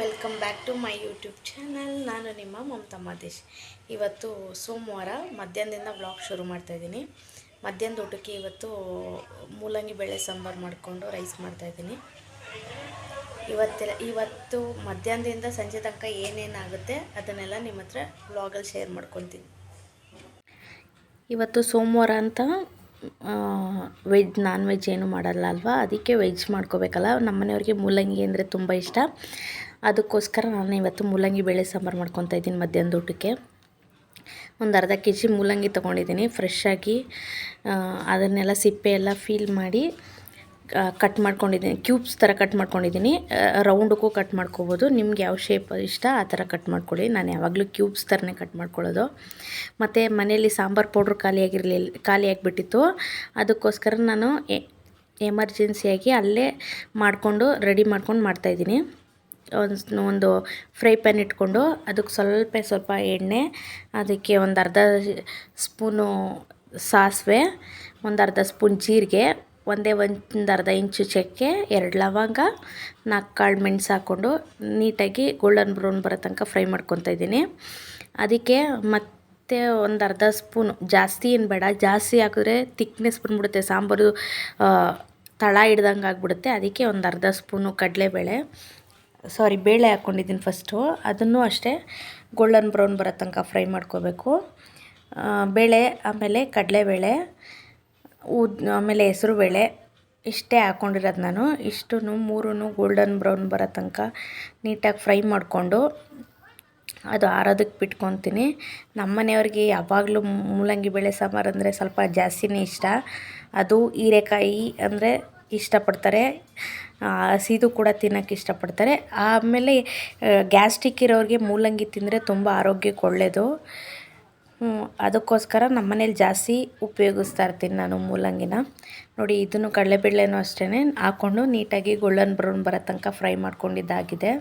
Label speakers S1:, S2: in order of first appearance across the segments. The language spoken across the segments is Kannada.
S1: Welcome back to my YouTube channel. ನಾನು ನಿಮ್ಮ ಮಮತಾ ಮಾದೇಶ್ ಇವತ್ತು ಸೋಮವಾರ ಮಧ್ಯಾಹ್ನದಿಂದ ಬ್ಲಾಗ್ ಶುರು ಮಾಡ್ತಾಯಿದ್ದೀನಿ ಮಧ್ಯಾಹ್ನದ ಊಟಕ್ಕೆ ಇವತ್ತು ಮೂಲಂಗಿ ಬೇಳೆ ಸಾಂಬಾರು ಮಾಡಿಕೊಂಡು ರೈಸ್ ಮಾಡ್ತಾಯಿದ್ದೀನಿ ಇವತ್ತೆಲ್ಲ, ಇವತ್ತು ಮಧ್ಯಾಹ್ನದಿಂದ ಸಂಜೆ ತನಕ ಏನೇನಾಗುತ್ತೆ ಅದನ್ನೆಲ್ಲ ನಿಮ್ಮ ಹತ್ರ ಬ್ಲಾಗಲ್ಲಿ ಶೇರ್ ಮಾಡ್ಕೊತೀನಿ. ಇವತ್ತು ಸೋಮವಾರ ಅಂತ ವೆಜ್, ನಾನ್ ವೆಜ್ ಏನು ಮಾಡಲ್ಲ ಅಲ್ವಾ? ಅದಕ್ಕೆ ವೆಜ್ ಮಾಡ್ಕೋಬೇಕಲ್ಲ. ನಮ್ಮ ಮನೆಯವ್ರಿಗೆ ಮೂಲಂಗಿ ಅಂದರೆ ತುಂಬ ಇಷ್ಟ. ಅದಕ್ಕೋಸ್ಕರ ನಾನು ಇವತ್ತು ಮೂಲಂಗಿ ಬೇಳೆ ಸಾಂಬಾರು ಮಾಡ್ಕೊತಾ ಇದ್ದೀನಿ ಮಧ್ಯಾಹ್ನದ ಊಟಕ್ಕೆ. ಒಂದು ಅರ್ಧ ಕೆ ಜಿ ಮೂಲಂಗಿ ತೊಗೊಂಡಿದ್ದೀನಿ. ಫ್ರೆಶ್ಶಾಗಿ ಅದನ್ನೆಲ್ಲ ಸಿಪ್ಪೆ ಎಲ್ಲ ಫೀಲ್ ಮಾಡಿ ಕಟ್ ಮಾಡ್ಕೊಂಡಿದ್ದೀನಿ. ಕ್ಯೂಬ್ಸ್ ಥರ ಕಟ್ ಮಾಡ್ಕೊಂಡಿದ್ದೀನಿ. ರೌಂಡಕ್ಕೂ ಕಟ್ ಮಾಡ್ಕೋಬೋದು. ನಿಮ್ಗೆ ಯಾವ ಶೇಪ್ ಇಷ್ಟ, ಆ ಥರ ಕಟ್ ಮಾಡ್ಕೊಳ್ಳಿ. ನಾನು ಯಾವಾಗಲೂ ಕ್ಯೂಬ್ಸ್ ಥರನೇ ಕಟ್ ಮಾಡ್ಕೊಳ್ಳೋದು. ಮತ್ತು ಮನೆಯಲ್ಲಿ ಸಾಂಬಾರು ಪೌಡ್ರ್ ಖಾಲಿಯಾಗಿರಲಿಲ್ಲ ಖಾಲಿಯಾಗಿಬಿಟ್ಟಿತ್ತು ಅದಕ್ಕೋಸ್ಕರ ನಾನು ಎಮರ್ಜೆನ್ಸಿಯಾಗಿ ಅಲ್ಲೇ ಮಾಡಿಕೊಂಡು ರೆಡಿ ಮಾಡ್ಕೊಂಡು ಮಾಡ್ತಾಯಿದ್ದೀನಿ ಒಂದು ಒಂದು ಫ್ರೈ ಪ್ಯಾನ್ ಇಟ್ಕೊಂಡು ಅದಕ್ಕೆ ಸ್ವಲ್ಪ ಸ್ವಲ್ಪ ಎಣ್ಣೆ, ಅದಕ್ಕೆ ಒಂದು ಅರ್ಧ ಸ್ಪೂನು ಸಾಸಿವೆ, ಒಂದು ಅರ್ಧ ಸ್ಪೂನ್ ಜೀರಿಗೆ, ಒಂದೇ ಒಂದು ಅರ್ಧ ಇಂಚು ಚಕ್ಕೆ, ಎರಡು ಲವಂಗ, ನಾಲ್ಕು ಕಾಳು ಮೆಣಸು ಹಾಕ್ಕೊಂಡು ನೀಟಾಗಿ ಗೋಲ್ಡನ್ ಬ್ರೌನ್ ಬರೋ ತನಕ ಫ್ರೈ ಮಾಡ್ಕೊತಾ ಇದ್ದೀನಿ. ಅದಕ್ಕೆ ಮತ್ತು ಒಂದು ಅರ್ಧ ಸ್ಪೂನು, ಜಾಸ್ತಿ ಏನು ಬೇಡ, ಜಾಸ್ತಿ ಹಾಕಿದ್ರೆ ತಿಕ್ನೆಸ್ ಬಂದ್ಬಿಡುತ್ತೆ, ಸಾಂಬಾರು ತಳ ಹಿಡ್ದಂಗೆ ಆಗಿಬಿಡುತ್ತೆ, ಅದಕ್ಕೆ ಒಂದು ಅರ್ಧ ಸ್ಪೂನು ಕಡಲೆಬೇಳೆ ಸಾರಿ, ಬೇಳೆ ಹಾಕ್ಕೊಂಡಿದ್ದೀನಿ ಫಸ್ಟು ಅದನ್ನು ಅಷ್ಟೇ ಗೋಲ್ಡನ್ ಬ್ರೌನ್ ಬರೋ ತನಕ ಫ್ರೈ ಮಾಡ್ಕೋಬೇಕು. ಬೇಳೆ, ಆಮೇಲೆ ಕಡಲೆಬೇಳೆ, ಉದ್, ಆಮೇಲೆ ಹೆಸರು ಬೇಳೆ ಇಷ್ಟೇ ಹಾಕ್ಕೊಂಡಿರೋದು ನಾನು. ಇಷ್ಟು ಮೂರೂ ಗೋಲ್ಡನ್ ಬ್ರೌನ್ ಬರೋ ತನಕ ನೀಟಾಗಿ ಫ್ರೈ ಮಾಡಿಕೊಂಡು ಅದು ಆರೋದಕ್ಕೆ ಬಿಟ್ಕೊತೀನಿ. ನಮ್ಮ ಮನೆಯವ್ರಿಗೆ ಯಾವಾಗಲೂ ಮೂಲಂಗಿ, ಬೇಳೆ ಸಾಂಬಾರು ಅಂದರೆ ಸ್ವಲ್ಪ ಜಾಸ್ತಿನೇ ಇಷ್ಟ. ಅದು ಹೀರೆಕಾಯಿ ಅಂದರೆ ಇಷ್ಟಪಡ್ತಾರೆ. ಹಸಿದು ಕೂಡ ತಿನ್ನೋಕ್ಕೆ ಇಷ್ಟಪಡ್ತಾರೆ. ಆಮೇಲೆ ಗ್ಯಾಸ್ಟ್ರಿಕ್ ಇರೋರಿಗೆ ಮೂಲಂಗಿ ತಿಂದರೆ ತುಂಬ ಆರೋಗ್ಯಕ್ಕೆ ಒಳ್ಳೆಯದು ಅದಕ್ಕೋಸ್ಕರ ನಮ್ಮ ಮನೇಲಿ ಜಾಸ್ತಿ ಉಪಯೋಗಿಸ್ತಾ ಇರ್ತೀನಿ ನಾನು ಮೂಲಂಗಿನ. ನೋಡಿ, ಇದನ್ನು ಕಡಲೆಬೇಳೆನೂ ಅಷ್ಟೇ ಹಾಕ್ಕೊಂಡು ನೀಟಾಗಿ ಗೋಲ್ಡನ್ ಬ್ರೌನ್ ಬರೋ ತನಕ ಫ್ರೈ ಮಾಡ್ಕೊಂಡಿದ್ದಾಗಿದೆ.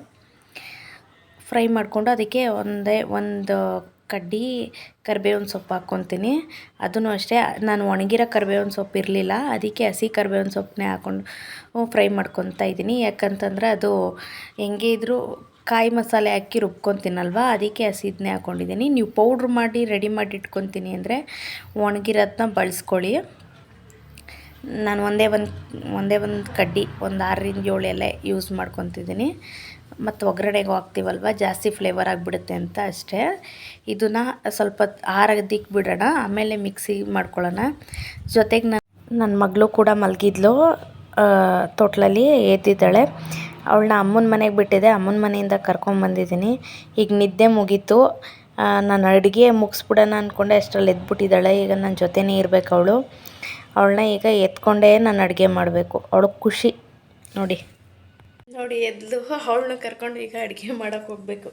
S1: ಫ್ರೈ ಮಾಡಿಕೊಂಡು ಅದಕ್ಕೆ ಒಂದೇ ಒಂದು ಕಡ್ಡಿ ಕರಿಬೇವಿನ ಸೊಪ್ಪು ಹಾಕ್ಕೊತೀನಿ. ಅದನ್ನು ಅಷ್ಟೇ, ನಾನು ಒಣಗಿರೋ ಕರಿಬೇವಿನ ಸೊಪ್ಪು ಇರಲಿಲ್ಲ, ಅದಕ್ಕೆ ಹಸಿ ಕರಿಬೇವಿನ ಸೊಪ್ಪನ್ನೇ ಹಾಕ್ಕೊಂಡು ಫ್ರೈ ಮಾಡ್ಕೊತಾ ಇದ್ದೀನಿ. ಯಾಕಂತಂದರೆ ಅದು ಹೆಂಗೆ ಇದ್ದರೂ ಕಾಯಿ ಮಸಾಲೆ ಹಾಕಿ ರುಬ್ಕೊತೀನಲ್ವ, ಅದಕ್ಕೆ ಹಸಿದನ್ನೇ ಹಾಕ್ಕೊಂಡಿದ್ದೀನಿ ನೀವು ಪೌಡ್ರ್ ಮಾಡಿ, ರೆಡಿ ಮಾಡಿ ಇಟ್ಕೊತೀನಿ ಅಂದರೆ ಒಣಗಿರೋದನ್ನ ಬಳಸ್ಕೊಳ್ಳಿ. ನಾನು ಒಂದೇ ಒಂದು ಒಂದೇ ಒಂದು ಕಡ್ಡಿ, ಒಂದು ಆರರಿಂದ ಏಳು ಎಲೆ ಯೂಸ್ ಮಾಡ್ಕೊತಿದ್ದೀನಿ. ಮತ್ತು ಒಗ್ಗರಣೆಗೆ ಹಾಕ್ತೀವಲ್ವ? ಜಾಸ್ತಿ ಫ್ಲೇವರ್ ಆಗಿಬಿಡುತ್ತೆ ಅಂತ ಅಷ್ಟೇ. ಇದನ್ನು ಸ್ವಲ್ಪ ಆರದಿಕ್ಕೆ ಬಿಡೋಣ, ಆಮೇಲೆ ಮಿಕ್ಸಿ ಮಾಡ್ಕೊಳ್ಳೋಣ. ಜೊತೆಗೆ ನನ್ನ ನನ್ನ ಮಗಳು ಕೂಡ ಮಲಗಿದ್ಲು. ತೊಟ್ಲಲ್ಲಿ ಎದ್ದಿದ್ದಾಳೆ ಅವಳನ್ನ ಅಮ್ಮನ ಮನೆಗೆ ಬಿಟ್ಟಿದ್ದೆ ಅಮ್ಮನ ಮನೆಯಿಂದ ಕರ್ಕೊಂಬಂದಿದ್ದೀನಿ ಈಗ ನಿದ್ದೆ ಮುಗೀತು. ನಾನು ಅಡುಗೆ ಮುಗಿಸ್ಬಿಡೋಣ ಅಂದ್ಕೊಂಡೆ ಅಷ್ಟರಲ್ಲಿ ಎದ್ಬಿಟ್ಟಿದ್ದಾಳೆ. ಈಗ ನನ್ನ ಜೊತೆನೇ ಇರಬೇಕು ಅವಳು. ಅವಳನ್ನ ಈಗ ಎತ್ಕೊಂಡೇ ನಾನು ಅಡುಗೆ ಮಾಡಬೇಕು. ಅವಳು ಖುಷಿ. ನೋಡಿ. ನೋಡಿ ಎದ್ದು ಅವಳನ್ನ ಕರ್ಕೊಂಡು ಈಗ ಅಡುಗೆ ಮಾಡೋಕೆ ಹೋಗಬೇಕು.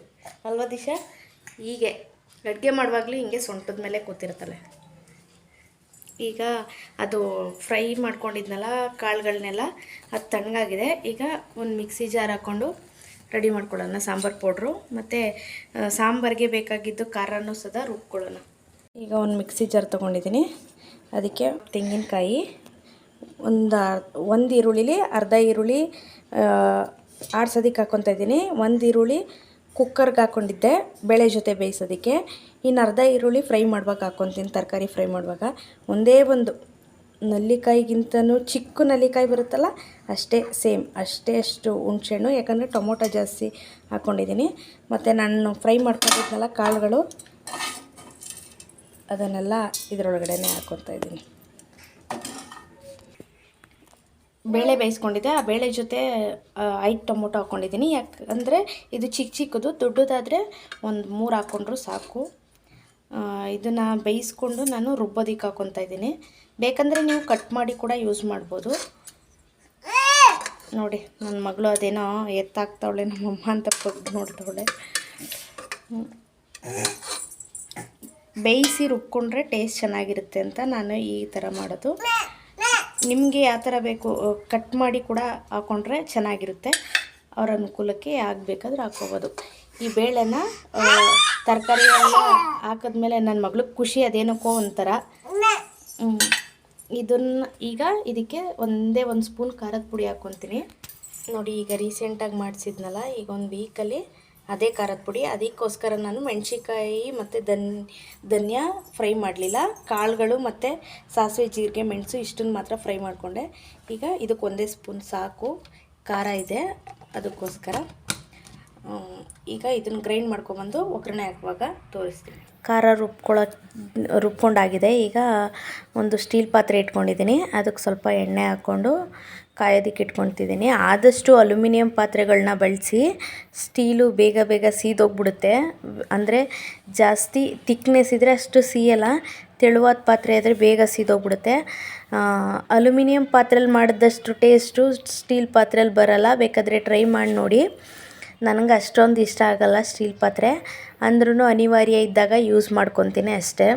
S1: ಅಲ್ವಾ ದಿಶಾ? ಹೀಗೆ. ಅಡುಗೆ ಮಾಡುವಾಗಲೂ ಹಿಂಗೆ ಸೊಂಟದ ಮೇಲೆ ಕೂತಿರ್ತಾಳೆ ಈಗ ಅದು ಫ್ರೈ ಮಾಡ್ಕೊಂಡಿದ್ನಲ್ಲ ಕಾಳುಗಳನ್ನೆಲ್ಲ ಅದು ತಣ್ಣಗಾಗಿದೆ. ಈಗ ಒಂದು ಮಿಕ್ಸಿ ಜಾರ್ ಹಾಕ್ಕೊಂಡು ರೆಡಿ ಮಾಡ್ಕೊಳ್ಳೋಣ, ಸಾಂಬಾರು ಪೌಡ್ರು. ಮತ್ತು ಸಾಂಬಾರಿಗೆ ಬೇಕಾಗಿದ್ದು ಖಾರನೂ ಸದಾ ರುಬ್ಕೊಳ್ಳೋಣ. ಈಗ ಒಂದು ಮಿಕ್ಸಿ ಜಾರ್ ತೊಗೊಂಡಿದ್ದೀನಿ. ಅದಕ್ಕೆ ತೆಂಗಿನಕಾಯಿ ಒಂದು ಒಂದು ಈರುಳ್ಳಿಲಿ ಅರ್ಧ ಈರುಳ್ಳಿ ಆಡ್ಸೋದಕ್ಕೆ ಹಾಕ್ಕೊತಾ ಇದ್ದೀನಿ. ಒಂದು ಈರುಳ್ಳಿ ಕುಕ್ಕರ್ಗೆ ಹಾಕ್ಕೊಂಡಿದ್ದೆ ಬೇಳೆ ಜೊತೆ ಬೇಯಿಸೋದಕ್ಕೆ. ಇನ್ನು ಅರ್ಧ ಈರುಳ್ಳಿ ಫ್ರೈ ಮಾಡುವಾಗ ಹಾಕ್ಕೊತೀನಿ ತರಕಾರಿ ಫ್ರೈ ಮಾಡುವಾಗ. ಒಂದೇ ಒಂದು ನಲ್ಲಿಕಾಯಿಗಿಂತನೂ ಚಿಕ್ಕ ನಲ್ಲಿಕಾಯಿ ಬರುತ್ತಲ್ಲ, ಅಷ್ಟೇ ಸೇಮ್, ಅಷ್ಟೇ ಅಷ್ಟು ಹುಣ್ಸೆಹಣ್ಣು, ಯಾಕಂದರೆ ಟೊಮೊಟೊ ಜಾಸ್ತಿ ಹಾಕ್ಕೊಂಡಿದ್ದೀನಿ ಮತ್ತು ನಾನು ಫ್ರೈ ಮಾಡ್ಕೊಂಡಿದ್ನಲ್ಲ ಕಾಳುಗಳು, ಅದನ್ನೆಲ್ಲ ಇದರೊಳಗಡೆನೇ ಹಾಕ್ಕೊತಾ ಇದ್ದೀನಿ. ಬೇಳೆ ಬೇಯಿಸ್ಕೊಂಡಿದ್ದೆ. ಆ ಬೇಳೆ ಜೊತೆ ಐದು ಟೊಮೊಟೊ ಹಾಕ್ಕೊಂಡಿದ್ದೀನಿ ಯಾಕಂದರೆ ಇದು ಚಿಕ್ಕ ಚಿಕ್ಕದು, ದೊಡ್ಡದಾದರೆ ಒಂದು ಮೂರು ಹಾಕ್ಕೊಂಡ್ರು ಸಾಕು. ಇದನ್ನು ಬೇಯಿಸ್ಕೊಂಡು ನಾನು ರುಬ್ಬೋದಿಕ್ಕೆ ಹಾಕ್ಕೊತಾ ಇದ್ದೀನಿ. ಬೇಕಂದರೆ ನೀವು ಕಟ್ ಮಾಡಿ ಕೂಡ ಯೂಸ್ ಮಾಡ್ಬೋದು. ನೋಡಿ ನನ್ನ ಮಗಳು ಅದೇನೋ ಎತ್ತಾಕ್ತಾವಳೆ ನಮ್ಮಮ್ಮ ಅಂತ ಪಗ್ದು ನೋಡ್ತಾವಳೆ. ಬೇಯಿಸಿ ರುಬ್ಕೊಂಡ್ರೆ ಟೇಸ್ಟ್ ಚೆನ್ನಾಗಿರುತ್ತೆ ಅಂತ ನಾನು ಈ ಥರ ಮಾಡೋದು. ನಿಮಗೆ ಯಾವ ಥರ ಬೇಕು ಕಟ್ ಮಾಡಿ ಕೂಡ ಹಾಕ್ಕೊಂಡ್ರೆ ಚೆನ್ನಾಗಿರುತ್ತೆ. ಅವ್ರ ಅನುಕೂಲಕ್ಕೆ ಆಗಬೇಕಾದ್ರೆ ಹಾಕ್ಕೋಬೋದು ಈ ಬೇಳೆನ ತರಕಾರಿ ಎಲ್ಲ ಹಾಕಿದ್ಮೇಲೆ ನನ್ನ ಮಗಳಿಗೆ ಖುಷಿ ಅದೇನಕ್ಕೋ ಒಂಥರ. ಇದನ್ನು ಈಗ ಇದಕ್ಕೆ ಒಂದೇ ಒಂದು ಸ್ಪೂನ್ ಖಾರದ ಪುಡಿ ಹಾಕ್ಕೊತೀನಿ ನೋಡಿ ಈಗ ರೀಸೆಂಟಾಗಿ ಮಾಡಿಸಿದ್ನಲ್ಲ, ಈಗ ಒಂದು ವೀಕಲ್ಲಿ ಅದೇ ಖಾರದ ಪುಡಿ, ಅದಕ್ಕೋಸ್ಕರ ನಾನು ಮೆಣಸಿನ್ಕಾಯಿ ಮತ್ತು ದನ್ ಧನ್ಯ ಫ್ರೈ ಮಾಡಲಿಲ್ಲ. ಕಾಳುಗಳು ಮತ್ತು ಸಾಸಿವೆ, ಜೀರಿಗೆ, ಮೆಣಸು ಇಷ್ಟನ್ನು ಮಾತ್ರ ಫ್ರೈ ಮಾಡಿಕೊಂಡೆ. ಈಗ ಇದಕ್ಕೆ ಒಂದೇ ಸ್ಪೂನ್ ಸಾಕು. ಖಾರ ಇದೆ ಅದಕ್ಕೋಸ್ಕರ. ಈಗ ಇದನ್ನು ಗ್ರೈಂಡ್ ಮಾಡ್ಕೊಬಂದು ಒಗ್ಗರಣೆ ಹಾಕುವಾಗ ತೋರಿಸ್ತೀನಿ. ಖಾರ ರುಬ್ಕೊಳ್ಳೋ ರುಬ್ಕೊಂಡಾಗಿದೆ. ಈಗ ಒಂದು ಸ್ಟೀಲ್ ಪಾತ್ರೆ ಇಟ್ಕೊಂಡಿದ್ದೀನಿ. ಅದಕ್ಕೆ ಸ್ವಲ್ಪ ಎಣ್ಣೆ ಹಾಕ್ಕೊಂಡು ಕಾಯೋದಕ್ಕೆ ಇಟ್ಕೊತಿದ್ದೀನಿ ಆದಷ್ಟು ಅಲ್ಯೂಮಿನಿಯಂ ಪಾತ್ರೆಗಳನ್ನ ಬಳಸಿ ಸ್ಟೀಲು ಬೇಗ ಬೇಗ ಸೀದೋಗ್ಬಿಡುತ್ತೆ. ಅಂದರೆ ಜಾಸ್ತಿ ತಿಕ್ನೆಸ್ ಇದ್ದರೆ ಅಷ್ಟು ಸೀಯಲ್ಲ, ತೆಳುವಾದ ಪಾತ್ರೆ ಆದರೆ ಬೇಗ ಸೀದೋಗ್ಬಿಡುತ್ತೆ. ಅಲ್ಯೂಮಿನಿಯಂ ಪಾತ್ರೆಯಲ್ಲಿ ಮಾಡಿದಷ್ಟು ಟೇಸ್ಟು ಸ್ಟೀಲ್ ಪಾತ್ರೆಯಲ್ಲಿ ಬರಲ್ಲ. ಬೇಕಾದರೆ ಟ್ರೈ ಮಾಡಿ ನೋಡಿ. ನನಗೆ ಅಷ್ಟೊಂದು ಇಷ್ಟ ಆಗಲ್ಲ ಸ್ಟೀಲ್ ಪಾತ್ರೆ. ಅಂದ್ರೂ ಅನಿವಾರ್ಯ ಇದ್ದಾಗ ಯೂಸ್ ಮಾಡ್ಕೊತೀನಿ ಅಷ್ಟೇ.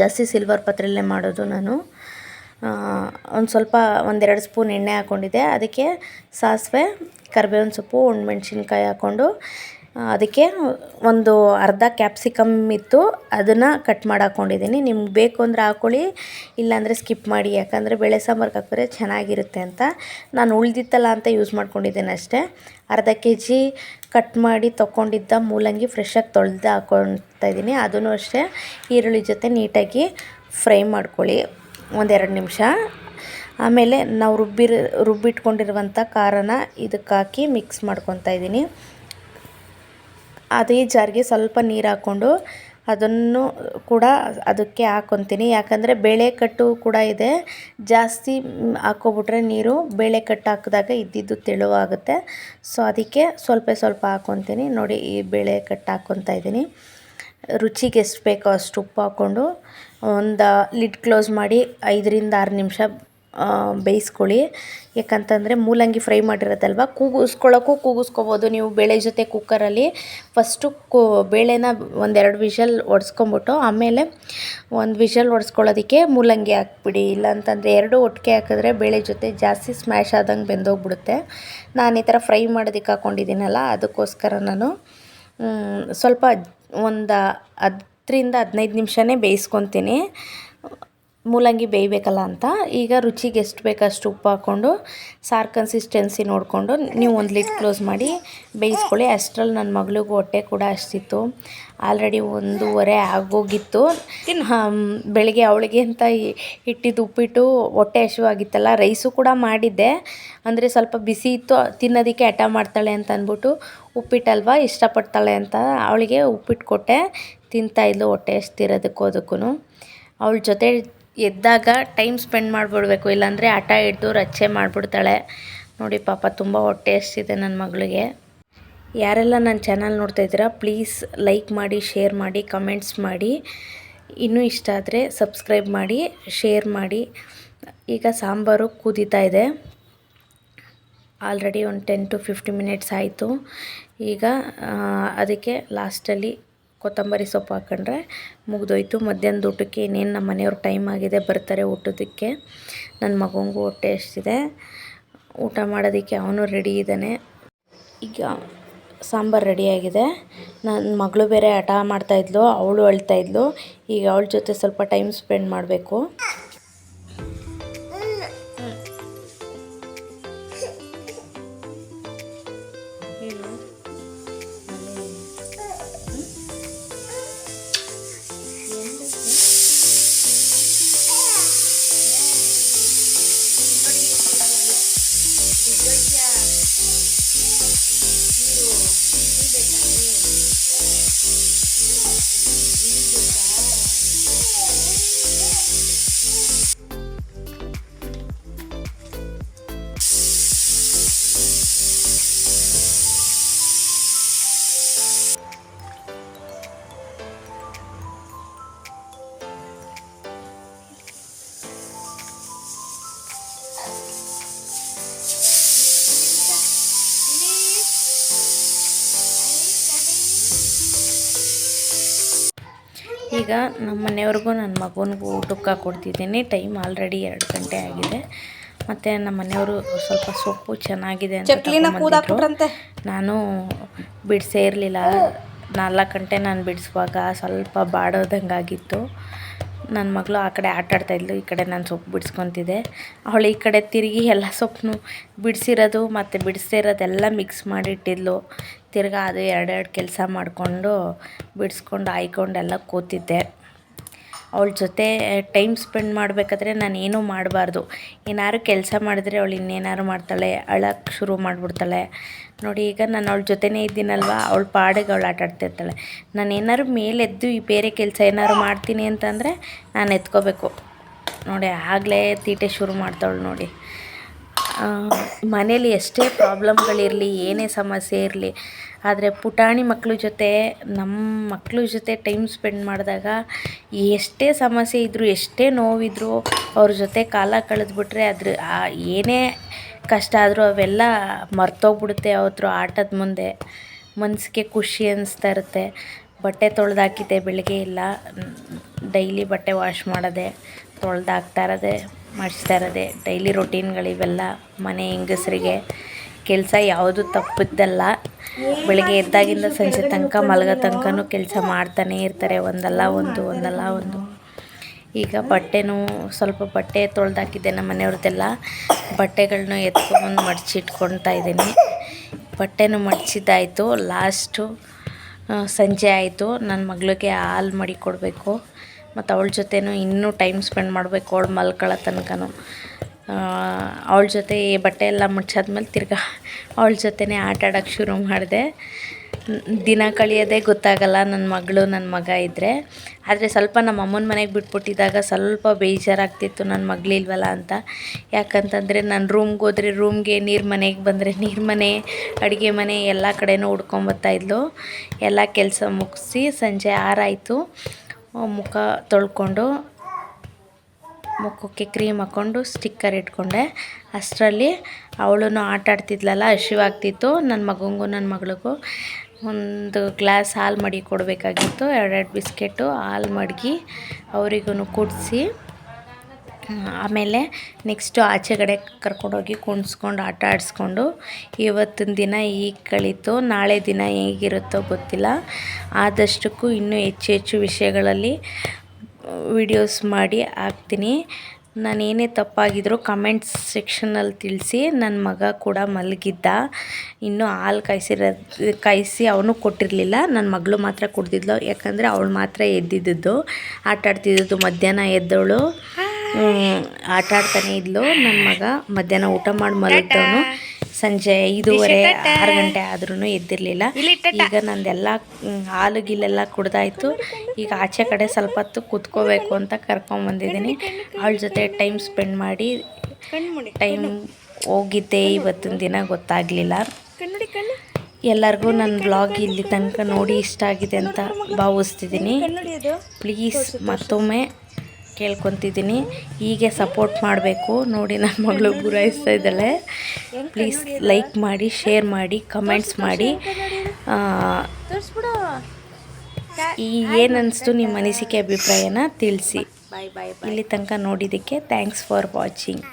S1: ಜಾಸ್ತಿ ಸಿಲ್ವರ್ ಪಾತ್ರೆಯಲ್ಲೇ ಮಾಡೋದು ನಾನು. ಒಂದು ಸ್ವಲ್ಪ ಒಂದೆರಡು ಸ್ಪೂನ್ ಎಣ್ಣೆ ಹಾಕ್ಕೊಂಡಿದ್ದೆ ಅದಕ್ಕೆ ಸಾಸಿವೆ, ಕರಿಬೇವಿನ ಸೊಪ್ಪು ಒಣಮೆಣ್ಸಿನ್ಕಾಯಿ ಹಾಕ್ಕೊಂಡು ಅದಕ್ಕೆ ಒಂದು ಅರ್ಧ ಕ್ಯಾಪ್ಸಿಕಮ್ ಇತ್ತು. ಅದನ್ನು ಕಟ್ ಮಾಡಿ ಹಾಕ್ಕೊಂಡಿದ್ದೀನಿ ನಿಮ್ಗೆ ಬೇಕು ಅಂದರೆ ಹಾಕ್ಕೊಳ್ಳಿ ಇಲ್ಲಾಂದರೆ ಸ್ಕಿಪ್ ಮಾಡಿ. ಯಾಕಂದರೆ ಬೇಳೆ ಸಾಂಬಾರ್ಗೆ ಹಾಕಿದ್ರೆ ಚೆನ್ನಾಗಿರುತ್ತೆ ಅಂತ. ನಾನು ಉಳಿದಿತ್ತಲ್ಲ ಅಂತ ಯೂಸ್ ಮಾಡ್ಕೊಂಡಿದ್ದೇನೆ ಅಷ್ಟೇ. ಅರ್ಧ ಕೆ ಜಿ ಕಟ್ ಮಾಡಿ ತೊಗೊಂಡಿದ್ದ ಮೂಲಂಗಿ ಫ್ರೆಶ್ಶಾಗಿ ತೊಳೆದು ಹಾಕ್ಕೊಳ್ತಾ ಇದ್ದೀನಿ. ಅದನ್ನು ಅಷ್ಟೇ ಈರುಳ್ಳಿ ಜೊತೆ ನೀಟಾಗಿ ಫ್ರೈ ಮಾಡ್ಕೊಳ್ಳಿ. ಒಂದೆರಡು ನಿಮಿಷ. ಆಮೇಲೆ ನಾವು ರುಬ್ಬಿರ, ರುಬ್ಬಿಟ್ಕೊಂಡಿರುವಂಥ ಖಾರನ ಇದಕ್ಕೆ ಹಾಕಿ ಮಿಕ್ಸ್ ಮಾಡ್ಕೊತಾ ಇದ್ದೀನಿ. ಅದೇ ಜಾರಿಗೆ ಸ್ವಲ್ಪ ನೀರು ಹಾಕ್ಕೊಂಡು ಅದನ್ನು ಕೂಡ ಅದಕ್ಕೆ ಹಾಕ್ಕೊತೀನಿ ಯಾಕಂದರೆ ಬೇಳೆ ಕಟ್ಟು ಕೂಡ ಇದೆ. ಜಾಸ್ತಿ ಹಾಕೋಬಿಟ್ರೆ ನೀರು ಬೇಳೆ ಕಟ್ಟು ಹಾಕಿದಾಗ ಇದ್ದಿದ್ದು ತೆಳುವಾಗುತ್ತೆ. ಸೊ ಅದಕ್ಕೆ ಸ್ವಲ್ಪ ಸ್ವಲ್ಪ ಹಾಕ್ಕೊತೀನಿ ನೋಡಿ ಈ ಬೇಳೆ ಕಟ್ಟು ಹಾಕ್ಕೊತಾ ಇದ್ದೀನಿ. ರುಚಿಗೆ ಎಷ್ಟು ಬೇಕೋ ಅಷ್ಟು ಉಪ್ಪು ಹಾಕ್ಕೊಂಡು, ಒಂದು ಲಿಡ್ ಕ್ಲೋಸ್ ಮಾಡಿ ಐದರಿಂದ ಆರು ನಿಮಿಷ ಬೇಯಿಸ್ಕೊಳ್ಳಿ. ಯಾಕಂತಂದರೆ ಮೂಲಂಗಿ ಫ್ರೈ ಮಾಡಿರೋದಲ್ವ ಕೂಗಿಸ್ಕೊಳ್ಳೋಕ್ಕೂ ಕೂಗಿಸ್ಕೊಬೋದು. ನೀವು ಬೇಳೆ ಜೊತೆ ಕುಕ್ಕರಲ್ಲಿ ಫಸ್ಟು ಕೂ, ಬೇಳೆನ ಒಂದೆರಡು ವಿಷಲ್ ಒಡ್ಸ್ಕೊಂಬಿಟ್ಟು, ಆಮೇಲೆ ಒಂದು ವಿಷಲ್ ಒಡ್ಸ್ಕೊಳ್ಳೋದಕ್ಕೆ ಮೂಲಂಗಿ ಹಾಕ್ಬಿಡಿ. ಇಲ್ಲಾಂತಂದರೆ ಎರಡು ಒಟ್ಟಿಗೆ ಹಾಕಿದ್ರೆ ಬೇಳೆ ಜೊತೆ ಜಾಸ್ತಿ ಸ್ಮ್ಯಾಶ್ ಆದಂಗೆ ಬೆಂದೋಗ್ಬಿಡುತ್ತೆ. ನಾನು ಈ ಥರ ಫ್ರೈ ಮಾಡೋದಕ್ಕೆ ಹಾಕ್ಕೊಂಡಿದ್ದೀನಲ್ಲ ಅದಕ್ಕೋಸ್ಕರ ನಾನು ಸ್ವಲ್ಪ ಒಂದು ಹತ್ತರಿಂದ ಹದಿನೈದು ನಿಮಿಷನೇ ಬೇಯಿಸ್ಕೊತೀನಿ. ಮೂಲಂಗಿ ಬೇಯಬೇಕಲ್ಲ ಅಂತ ಈಗ ರುಚಿಗೆ ಎಷ್ಟು ಬೇಕಷ್ಟು ಅಷ್ಟು ಉಪ್ಪು ಹಾಕ್ಕೊಂಡು ಸಾರ್ ಕನ್ಸಿಸ್ಟೆನ್ಸಿ ನೋಡಿಕೊಂಡು ನೀವು ಒಂದು ಲಿಡ್ ಕ್ಲೋಸ್ ಮಾಡಿ ಬೇಯಿಸ್ಕೊಳ್ಳಿ. ಅಷ್ಟರಲ್ಲಿ ನನ್ನ ಮಗಳಿಗೂ ಹೊಟ್ಟೆ ಕೂಡ ಅಷ್ಟಿತ್ತು. ಆಲ್ರೆಡಿ ಒಂದೂವರೆ ಆಗೋಗಿತ್ತು. ಇನ್ನು ಬೆಳಿಗ್ಗೆ ಅವಳಿಗೆ ಅಂತ ಇಟ್ಟಿದ್ದು ಉಪ್ಪಿಟ್ಟು ಹೊಟ್ಟೆ ಹಸಿವಾಗಿತ್ತಲ್ಲ ರೈಸು ಕೂಡ ಮಾಡಿದ್ದೆ. ಅಂದರೆ ಸ್ವಲ್ಪ ಬಿಸಿ ಇತ್ತು ತಿನ್ನೋದಕ್ಕೆ ಹಠ ಮಾಡ್ತಾಳೆ ಅಂತ ಅಂದ್ಬಿಟ್ಟು ಉಪ್ಪಿಟ್ಟಲ್ವ ಇಷ್ಟಪಡ್ತಾಳೆ ಅಂತ ಅವಳಿಗೆ ಉಪ್ಪಿಟ್ಟು ಕೊಟ್ಟೆ ತಿಂತಾಯಿದ್ಲು ಹೊಟ್ಟೆ ಹಸ್ತಿರೋದಕ್ಕೂ ಅದಕ್ಕೂ ಅವಳ ಜೊತೆ ಎದ್ದಾಗ ಟೈಮ್ ಸ್ಪೆಂಡ್ ಮಾಡಿಬಿಡ್ಬೇಕು, ಇಲ್ಲಾಂದರೆ ಹಠ ಹಿಡ್ದು ರಚ್ಚೆ ಮಾಡಿಬಿಡ್ತಾಳೆ. ನೋಡಿ ಪಾಪ, ತುಂಬ ಹೊಟ್ಟೆ ಹಸ್ತಿದೆ ನನ್ನ ಮಗಳಿಗೆ. ಯಾರೆಲ್ಲ ನನ್ನ ಚಾನಲ್ ನೋಡ್ತಾ ಇದ್ದೀರಾ, ಪ್ಲೀಸ್ ಲೈಕ್ ಮಾಡಿ, ಶೇರ್ ಮಾಡಿ, ಕಮೆಂಟ್ಸ್ ಮಾಡಿ. ಇನ್ನೂ ಇಷ್ಟ ಆದರೆ ಸಬ್ಸ್ಕ್ರೈಬ್ ಮಾಡಿ, ಶೇರ್ ಮಾಡಿ. ಈಗ ಸಾಂಬಾರು ಕುದೀತಾ ಇದೆ. ಆಲ್ರೆಡಿ ಒಂದು ಟೆನ್ ಟು ಫಿಫ್ಟಿ ಮಿನಿಟ್ಸ್ ಆಯಿತು. ಈಗ ಅದಕ್ಕೆ ಲಾಸ್ಟಲ್ಲಿ ಕೊತ್ತಂಬರಿ ಸೊಪ್ಪು ಹಾಕೊಂಡ್ರೆ ಮುಗಿದೋಯ್ತು. ಮಧ್ಯಾಹ್ನದ ಊಟಕ್ಕೆ ಇನ್ನೇನು ನಮ್ಮ ಮನೆಯವ್ರ ಟೈಮ್ ಆಗಿದೆ, ಬರ್ತಾರೆ ಊಟದಕ್ಕೆ. ನನ್ನ ಮಗನಿಗೂ ಹೊಟ್ಟೆ ಎಷ್ಟಿದೆ ಊಟ ಮಾಡೋದಕ್ಕೆ ಅವನು ರೆಡಿ ಇದ್ದಾನೆ. ಈಗ ಸಾಂಬಾರು ರೆಡಿಯಾಗಿದೆ ನನ್ನ ಮಗಳು ಬೇರೆ ಹಠ ಮಾಡ್ತಾಯಿದ್ಲು ಅವಳು ಅಳ್ತಾಯಿದ್ಲು ಈಗ ಅವಳ ಜೊತೆ ಸ್ವಲ್ಪ ಟೈಮ್ ಸ್ಪೆಂಡ್ ಮಾಡಬೇಕು. ಈಗ ನಮ್ಮ ಮನೆಯವ್ರಿಗೂ ನನ್ನ ಮಗನಿಗೂ ಊಟಕ್ಕೆ ಹಾಕ್ಕೊಡ್ತಿದ್ದೀನಿ ಟೈಮ್ ಆಲ್ರೆಡಿ ಎರಡು ಗಂಟೆ ಆಗಿದೆ. ಮತ್ತು ನಮ್ಮ ಮನೆಯವರು ಸ್ವಲ್ಪ ಸೊಪ್ಪು ಚೆನ್ನಾಗಿದೆ ಅಂತ. ನಾನು ಬಿಡಿಸೇ ಇರಲಿಲ್ಲ. ನಾಲ್ಕು ಗಂಟೆ ನಾನು ಬಿಡಿಸುವಾಗ ಸ್ವಲ್ಪ ಬಾಡೋದಂಗಾಗಿತ್ತು ನನ್ನ ಮಗಳು ಆ ಕಡೆ ಆಟ ಆಡ್ತಾಯಿದ್ಲು ಈ ಕಡೆ ನಾನು ಸೊಪ್ಪು ಬಿಡಿಸ್ಕೊತಿದ್ದೆ. ಅವಳು ಈ ಕಡೆ ತಿರುಗಿ ಎಲ್ಲ ಸೊಪ್ಪನ್ನು ಬಿಡಿಸಿರೋದು ಮತ್ತು ಬಿಡಿಸ್ದೇ ಇರೋದೆಲ್ಲ ಮಿಕ್ಸ್ ಮಾಡಿಟ್ಟಿದ್ಲು. ತಿರ್ಗಾ ಅದು ಎರಡೆರಡು ಕೆಲಸ ಮಾಡಿಕೊಂಡು ಬಿಡಿಸ್ಕೊಂಡು ಆಯ್ಕೊಂಡೆಲ್ಲ ಕೂತಿದ್ದೆ. ಅವಳ ಜೊತೆ ಟೈಮ್ ಸ್ಪೆಂಡ್ ಮಾಡಬೇಕಾದ್ರೆ ನಾನು ಏನೂ ಮಾಡಬಾರ್ದು. ಏನಾದ್ರು ಕೆಲಸ ಮಾಡಿದ್ರೆ ಅವಳು ಇನ್ನೇನಾದ್ರು ಮಾಡ್ತಾಳೆ ಅಳಕ್ಕೆ ಶುರು ಮಾಡಿಬಿಡ್ತಾಳೆ. ನೋಡಿ, ಈಗ ನಾನು ಅವಳ ಜೊತೆನೇ ಇದ್ದೀನಲ್ವ? ಅವಳ ಪಾಡಿಗೆ ಅವಳು ಆಟ ಆಡ್ತಿರ್ತಾಳೆ. ನಾನು ಏನಾದ್ರು ಮೇಲೆದ್ದು ಈ ಬೇರೆ ಕೆಲಸ ಏನಾದ್ರು ಮಾಡ್ತೀನಿ ಅಂತಂದರೆ ನಾನು ಎತ್ಕೋಬೇಕು. ನೋಡಿ, ಆಗಲೇ ತೀಟೆ ಶುರು ಮಾಡ್ತಾವಳು ನೋಡಿ. ಮನೇಲಿ ಎಷ್ಟೇ ಪ್ರಾಬ್ಲಮ್ಗಳಿರಲಿ, ಏನೇ ಸಮಸ್ಯೆ ಇರಲಿ, ಆದರೆ ಪುಟಾಣಿ ಮಕ್ಕಳ ಜೊತೆ ನಮ್ಮ ಮಕ್ಕಳ ಜೊತೆ ಟೈಮ್ ಸ್ಪೆಂಡ್ ಮಾಡಿದಾಗ ಎಷ್ಟೇ ಸಮಸ್ಯೆ ಇದ್ದರೂ ಎಷ್ಟೇ ನೋವಿದ್ರೂ ಅವ್ರ ಜೊತೆ ಕಾಲ ಕಳೆದ್ಬಿಟ್ರೆ ಅದ್ರ ಏನೇ ಕಷ್ಟ ಆದರೂ ಅವೆಲ್ಲ ಮರ್ತೋಗ್ಬಿಡುತ್ತೆ ಅವ್ರ ಆಟದ ಮುಂದೆ. ಮನಸ್ಸಿಗೆ ಖುಷಿ ಅನ್ನಿಸ್ತಾ ಇರುತ್ತೆ. ಬಟ್ಟೆ ತೊಳೆದಾಕಿದ್ದೆ, ಬೆಳಗ್ಗೆ ಇಲ್ಲ ಡೈಲಿ ಬಟ್ಟೆ ವಾಶ್ ಮಾಡೋದೆ, ತೊಳೆದಾಕ್ತಾ ಇರೋದೆ. ಮಾಡಿಸ್ತಾ ಇರೋದೆ. ಡೈಲಿ ರೊಟೀನ್ಗಳಿವೆಲ್ಲ ಮನೆ ಹೆಂಗಸರಿಗೆ. ಕೆಲಸ ಯಾವುದು ತಪ್ಪಿದ್ದಲ್ಲ. ಬೆಳಗ್ಗೆ ಎದ್ದಾಗಿಂದ ಸಂಜೆ ತನಕ ಮಲಗೋ ತನಕನೂ ಕೆಲಸ ಮಾಡ್ತಾನೇ ಇರ್ತಾರೆ. ಒಂದಲ್ಲ ಒಂದು ಒಂದಲ್ಲ ಒಂದು. ಈಗ ಬಟ್ಟೆನೂ ಸ್ವಲ್ಪ ಬಟ್ಟೆ ತೊಳೆದಾಕಿದ್ದೆ ನಮ್ಮ ಮನೆಯವ್ರದ್ದೆಲ್ಲ. ಬಟ್ಟೆಗಳನ್ನೂ ಎತ್ಕೊಂಡು ಮಡಚಿಟ್ಕೊಳ್ತಾ ಇದ್ದೀನಿ. ಬಟ್ಟೆನೂ ಮಡಚಿದ್ದಾಯಿತು. ಲಾಸ್ಟು ಸಂಜೆ ಆಯಿತು. ನನ್ನ ಮಗಳಿಗೆ ಹಾಲು ಮಡಿ ಕೊಡಬೇಕು ಮತ್ತು ಅವಳ ಜೊತೆನೂ ಇನ್ನೂ ಟೈಮ್ ಸ್ಪೆಂಡ್ ಮಾಡಬೇಕು ಅವಳು ಮಲ್ಕೊಳ್ಳೋ ತನಕನೂ. ಅವಳ ಜೊತೆ ಬಟ್ಟೆ ಎಲ್ಲ ಮುಚ್ಚಾದ್ಮೇಲೆ ತಿರ್ಗಾ ಅವಳ ಜೊತೆನೇ ಆಟ ಆಡೋಕ್ಕೆ ಶುರು ಮಾಡಿದೆ. ದಿನ ಕಳೆಯೋದೇ ಗೊತ್ತಾಗಲ್ಲ ನನ್ನ ಮಗಳು ನನ್ನ ಮಗ ಇದ್ದರೆ ಆದರೆ ಸ್ವಲ್ಪ ನಮ್ಮ ಅಮ್ಮನ ಮನೆಗೆ ಬಿಟ್ಬಿಟ್ಟಿದ್ದಾಗ ಸ್ವಲ್ಪ ಬೇಜಾರಾಗ್ತಿತ್ತು ನನ್ನ ಮಗಳಿಲ್ವಲ್ಲ ಅಂತ. ಯಾಕಂತಂದರೆ ನಾನು ರೂಮ್ಗೆ ಹೋದ್ರೆ ರೂಮ್ಗೆ ನೀರು ಮನೆಗೆ ಬಂದರೆ ನೀರು ಮನೆ, ಅಡುಗೆ ಮನೆ ಎಲ್ಲ ಕಡೆನೂ ಹುಡ್ಕೊಂಬರ್ತಾಯಿದ್ಲು ಎಲ್ಲ ಕೆಲಸ ಮುಗಿಸಿ ಸಂಜೆ ಆರಾಯಿತು ಮುಖ ತೊಳ್ಕೊಂಡು, ಮುಖಕ್ಕೆ ಕ್ರೀಮ್ ಹಾಕ್ಕೊಂಡು ಸ್ಟಿಕ್ಕರ್ ಇಟ್ಕೊಂಡೆ. ಅಷ್ಟರಲ್ಲಿ ಅವಳು ಆಟ ಆಡ್ತಿದ್ಲಲ್ಲ ಹಸಿವಾಗ್ತಿತ್ತು ನನ್ನ ಮಗನಿಗೂ ನನ್ನ ಮಗಳಿಗೂ. ಒಂದು ಗ್ಲಾಸ್ ಹಾಲು ಮಡಿ ಕೊಡಬೇಕಾಗಿತ್ತು, ಎರಡೆರಡು ಬಿಸ್ಕೆಟು ಹಾಲು ಮಡಗಿ ಅವರಿಗೂ ಕುಡಿಸಿ. ಆಮೇಲೆ ನೆಕ್ಸ್ಟು ಆಚೆಗಡೆ ಕರ್ಕೊಂಡೋಗಿ ಕುಣಿಸ್ಕೊಂಡು, ಆಟ ಆಡಿಸ್ಕೊಂಡು ಇವತ್ತಿನ ದಿನ ಈಗ ಕಳೀತು, ನಾಳೆ ದಿನ ಹೇಗಿರುತ್ತೋ ಗೊತ್ತಿಲ್ಲ. ಆದಷ್ಟಕ್ಕೂ ಇನ್ನೂ ಹೆಚ್ಚು ಹೆಚ್ಚು ವಿಷಯಗಳಲ್ಲಿ ವಿಡಿಯೋಸ್ ಮಾಡಿ ಹಾಕ್ತೀನಿ. ನಾನು ಏನೇ ತಪ್ಪಾಗಿದ್ದರೂ ಕಮೆಂಟ್ಸ್ ಸೆಕ್ಷನಲ್ಲಿ ತಿಳಿಸಿ ನನ್ನ ಮಗ ಕೂಡ ಮಲಗಿದ್ದ. ಇನ್ನೂ ಹಾಲು ಕಾಯಿಸಿರ, ಕಾಯಿಸಿ ಅವನು ಕೊಟ್ಟಿರಲಿಲ್ಲ. ನನ್ನ ಮಗಳು ಮಾತ್ರ ಕುಡ್ದಿದ್ಲು. ಯಾಕಂದರೆ ಅವಳು ಮಾತ್ರ ಎದ್ದಿದ್ದು ಆಟ ಮಧ್ಯಾಹ್ನ ಎದ್ದವಳು. ಆಟ ಆಡ್ತಾನೆ ಇದ್ಲು. ನನ್ನ ಮಗ ಮಧ್ಯಾಹ್ನ ಊಟ ಮಾಡಿ ಮಲಗಿದವನು. ಸಂಜೆ ಐದೂವರೆ ಆರು ಗಂಟೆ ಆದ್ರೂ ಎದ್ದಿರಲಿಲ್ಲ. ಈಗ ನಂದೆಲ್ಲ ಹಾಲು ಗಿಲ್ಲೆಲ್ಲ ಕುಡ್ದಾಯ್ತು. ಈಗ ಆಚೆ ಕಡೆ ಸ್ವಲ್ಪ ಹೊತ್ತು ಕೂತ್ಕೋಬೇಕು ಅಂತ ಕರ್ಕೊಂಬಂದಿದ್ದೀನಿ ಅವಳ ಜೊತೆ ಟೈಮ್ ಸ್ಪೆಂಡ್ ಮಾಡಿ ಟೈಮ್ ಹೋಗಿದ್ದೆ ಇವತ್ತಿನ ದಿನ ಗೊತ್ತಾಗಲಿಲ್ಲ. ಎಲ್ಲರಿಗೂ ನನ್ನ ಬ್ಲಾಗ್ ಇಲ್ಲಿ ತನಕ ನೋಡಿ ಇಷ್ಟ ಆಗಿದೆ ಅಂತ ಭಾವಿಸ್ತಿದ್ದೀನಿ. ಪ್ಲೀಸ್ ಮತ್ತೊಮ್ಮೆ ಕೇಳ್ಕೊತಿದ್ದೀನಿ. ಹೀಗೆ ಸಪೋರ್ಟ್ ಮಾಡಬೇಕು. ನೋಡಿ ನನ್ನ ಮಗಳು ಗುರಾಯಿಸ್ತಾ ಇದ್ದಾಳೆ. ಪ್ಲೀಸ್ ಲೈಕ್ ಮಾಡಿ ಶೇರ್ ಮಾಡಿ ಕಮೆಂಟ್ಸ್ ಮಾಡಿ. ಈ ಏನು ಅನಿಸ್ತು ನಿಮ್ಮ ಅನಿಸಿಕೆ ಅಭಿಪ್ರಾಯನ ತಿಳಿಸಿ. ಇಲ್ಲಿ ತನಕ ನೋಡಿದ್ದಕ್ಕೆ ಥ್ಯಾಂಕ್ಸ್ ಫಾರ್ ವಾಚಿಂಗ್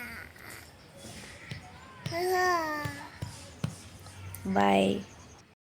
S1: ಬಾಯ್